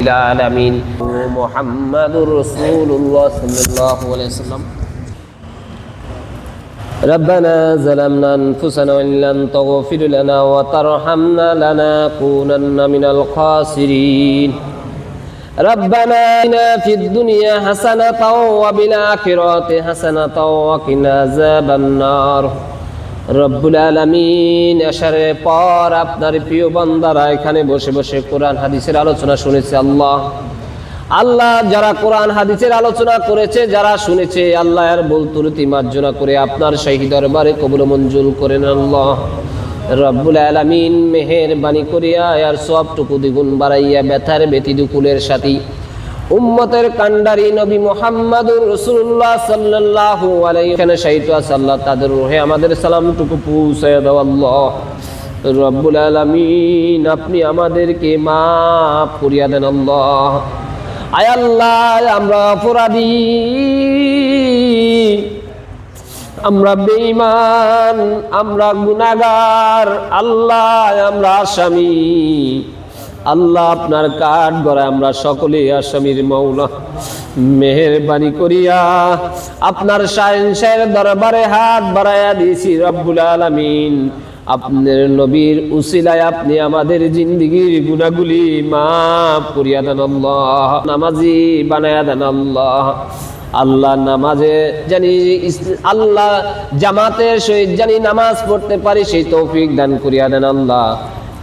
العالمين. محمد رسول الله صلى الله عليه وسلم. ربنا ظلمنا أنفسنا وإن لم تغفر لنا وترحمنا لنكونن من الخاسرين. ربنا آتنا في الدنيا حسنة وبالآخرة حسنة وقنا عذاب النار. রব্বুল আলমিন আসারের পর আপনার প্রিয় বান্দারা এখানে বসে বসে কোরআন হাদিসের আলোচনা শুনেছে আল্লাহ। আল্লাহ যারা কোরআন হাদিসের আলোচনা করেছে, যারা শুনেছে, আল্লাহ আর বল তুরতি মার্জনা করে আপনার সেই দরবারে কবুল মঞ্জুর করেন আল্লাহ। রব্বুল আলমিন মেহের বাণী করিয়া আর সবটুকু দ্বিগুণ বাড়াইয়া ব্যথার ব্যতি দুকুলের সাথী উম্মতের কান্ডারি নবী মোহাম্মদুর রসুল্লাহ আলাইহি এখানে শাহিদ আছে আল্লাহ তাদের রুহে আমাদের সালামটুকু পৌঁছে দাও রব্বুল আলামিন, আপনি আমাদেরকে মাফ করিয়া দেন আল্লাহ। আয় আল্লাহ, আমরা অপরাধী। আমরা বেঈমান, আমরা গুনাহগার। আল্লাহ, আমরা আসামি। আল্লাহ আপনার কাঠ গড়ায় আমরা সকলেই আসামির মৌলা। মেহরবানি করিয়া আপনার সায়েন্সের দরবারে হাত বাড়াইয়া দিয়েছি রব্বুল আলামিন। আপনার নবীর উসিলায় আপনি আমাদের জিন্দিগির গুণাগুলি মাফ করিয়া দেন আল্লাহ, নামাজি বানায়া দেন আল্লাহ। আল্লাহ নামাজে জানি আল্লাহ জামাতের সহিত জানি নামাজ পড়তে পারি, সেই তৌফিক দান করিয়া দেন আল্লাহ।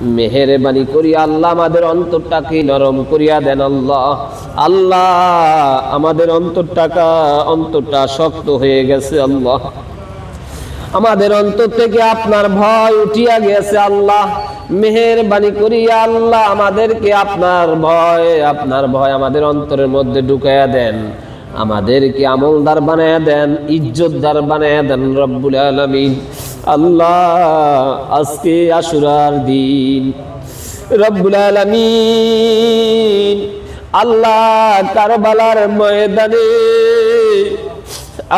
মেহেরবানি করিয়া আল্লাহ আমাদের অন্তরটাকে নরম করিয়া দেন, আল্লাহ। আল্লাহ, আমাদের অন্তরটাকা, অন্তরটা শক্ত হয়ে গেছে, আল্লাহ। আমাদের অন্তর থেকে আপনার ভয় উঠিয়া গেছে, আল্লাহ। মেহেরবানি করিয়া আল্লাহ, আমাদেরকে আপনার ভয় আপনার ভয় আমাদের অন্তরের মধ্যে ঢুকাইয়া দেন। আমাদেরকে আমলদার বানায়া দেন, ইজ্জতদার বানায়া দেন, রব্বুল আলমিন। আল্লাহ, আজকে আশুরার দিন। রব্বুল আলমিন, আল্লাহ কারবালার ময়দানে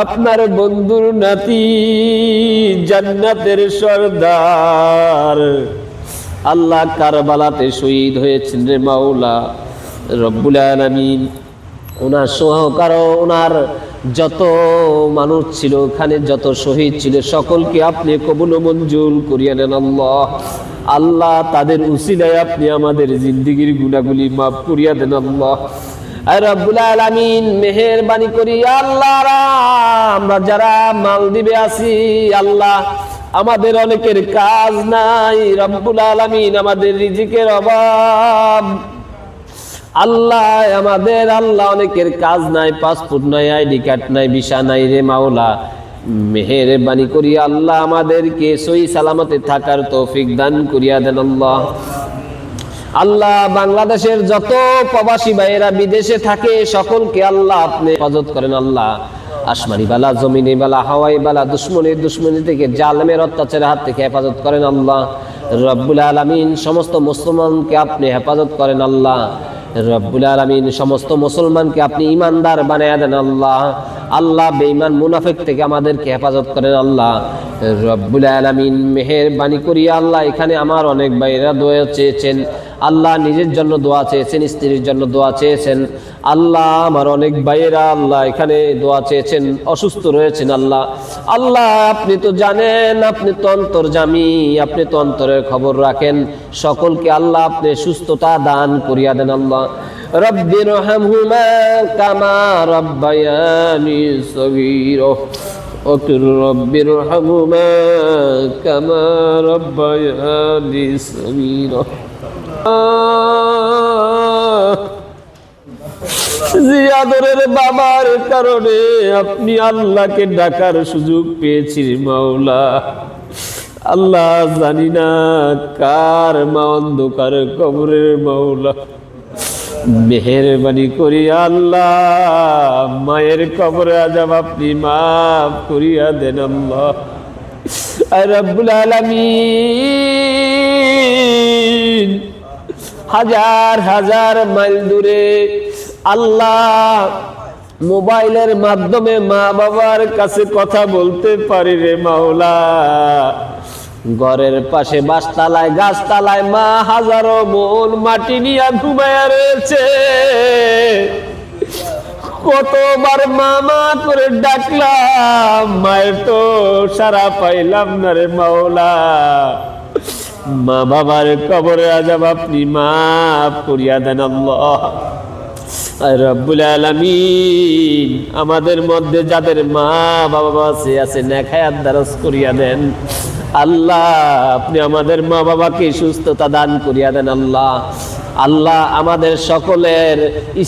আপনার বন্ধুর নাতি জান্নাতের সর্দার। আল্লাহ কারবালাতে শহীদ হয়েছেন রে মাওলা। রব্বুল আলামিন, ওনার সহকার ওনার যত মানুষ ছিল ওখানে, যত শহীদ ছিল, সকলকে আপনি কবুল মঞ্জুর করিয়া নেন আল্লাহ। আল্লাহ তাদের উসিলায় আপনি আমাদের জিন্দিগির গুণাগুলি মাফ করিয়া দেন আল্লাহ। মেহেরবানি করি, আল্লাহ আমরা যারা মালদ্বীপে আছি, আল্লাহ, আমাদের অনেকের কাজ নাই, রব্বুল আলামিন আমাদের রিজিকের অভাব। আল্লাহ, আমাদের আল্লাহ অনেকের কাজ নাই পাসপোর্ট নাই, আইডি কার্ড নাই, ভিসা নাই রে মাওলা। মেহের মেহেরবানি করি আল্লাহ, আমাদেরকে সই সালামতে থাকার তৌফিক দান করিয়া দেন আল্লাহ। আল্লাহ, বাংলাদেশের যত প্রবাসী ভাইয়েরা বিদেশে থাকে, সকলকে আল্লাহ আপনি হেফাজত করেন আল্লাহ। আসমানি বালা, জমিনি বালা, হাওয়াই বালা, দুশ্মনী দুশ্মনী থেকে জালেমের অত্যাচারের হাত থেকে হেফাজত করেন আল্লাহ। রব্বুল আলমিন, সমস্ত মুসলমানকে আপনি হেফাজত করেন আল্লাহ। রব্বুল আলমিন সমস্ত মুসলমানকে আপনি ইমানদার বানায় দেন আল্লাহ। আল্লাহ বেঈমান মুনাফিক থেকে আমাদেরকে হেফাজত করেন আল্লাহ। রব্বুল আলমিন মেহেরবানি করিয়া আল্লাহ এখানে আমার অনেক ভাইরা দোয়া চেয়েছেন। আল্লাহ নিজের জন্য দোয়া চেয়েছেন, স্ত্রীর জন্য দোয়া চেয়েছেন। আল্লাহ আমার অনেক ভাইয়েরা আল্লাহ এখানে দোয়া চেয়েছেন, অসুস্থ রয়েছেন আল্লাহ। আল্লাহ, আপনি তো জানেন, আপনি তো অন্তর জামি আপনি তো অন্তরের খবর রাখেন। সকলকে আল্লাহ আপনি সুস্থতা দান করিয়া দেন আল্লাহ। রব্বির রহমহুমা কামা রব্বায়ানি সগীরা وقل رب ارحمهما كما ربياني صغيرا জিয়াদরের বাবার কারণে আপনি আল্লাহকে ডাকার সুযোগ পেয়েছি মাওলা আল্লাহ জানি না কার মা অন্ধকার কবরের মাওলা মেহেরবানি করি আল্লাহ, মায়ের কবরে আজাব আপনি মাফ করিয়া দেন আল্লাহ। রব্বুল হাজার হাজার মাইল দূরে আল্লাহ মোবাইলের মাধ্যমে মা বাবার কাছে কথা বলতে পারি রে মাওলা। ঘরের পাশে বাসতলায়, গাছতলায় মা হাজারো মন মাটি নিয়ে ঘুমায়া রয়েছে। কতবার মামা করে ডাকলাম, মায়ের তো সারা পাইলাম না রে মাওলা। মা বাবার কবরে আজাব আপনি মাফ করিয়া দেন রব্বুল আলামিন, আমাদের মধ্যে যাদের মা বাবা আছে আছে নেখায়াত দ্বারস করিয়া দেন। আল্লাহ, আপনি আমাদের মা বাবাকে সুস্থতা দান করিয়া দেন আল্লাহ। আল্লাহ আমাদের সকলের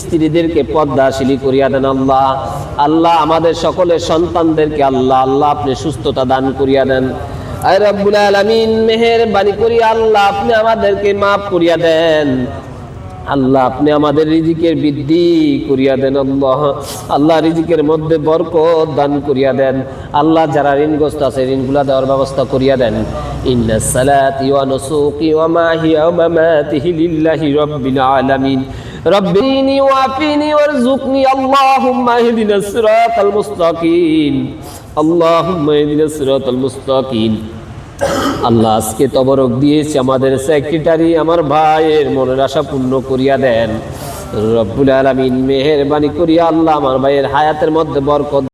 স্ত্রীদেরকে পদ্মাশীলী করিয়া দেন আল্লাহ। আল্লাহ আমাদের সকলের সন্তানদেরকে আল্লাহ আল্লাহ আপনি সুস্থতা দান করিয়া দেন। আয় রব্বুল আলামিন বাণী করিয়া আল্লাহ আপনি আমাদেরকে মাফ করিয়া দেন। আল্লাহ, আপনি আমাদের রিজিকের বৃদ্ধি করিয়া দেন আল্লাহ। আল্লাহ রিজিকের মধ্যে বরকত দান করিয়া দেন। আল্লাহ যারা ঋণগ্রস্ত আছে, ঋণগুলা দেওয়ার ব্যবস্থা করিয়া দেন। মুস্তাকিম। আল্লাহ আজকে তবরক দিয়েছে আমাদের সেক্রেটারি আমার ভাইয়ের মনের আশা পূর্ণ করিয়া দেন। রব্বুল আলমিন মেহেরবানি করিয়া আল্লাহ আমার ভাইয়ের হায়াতের মধ্যে বরকত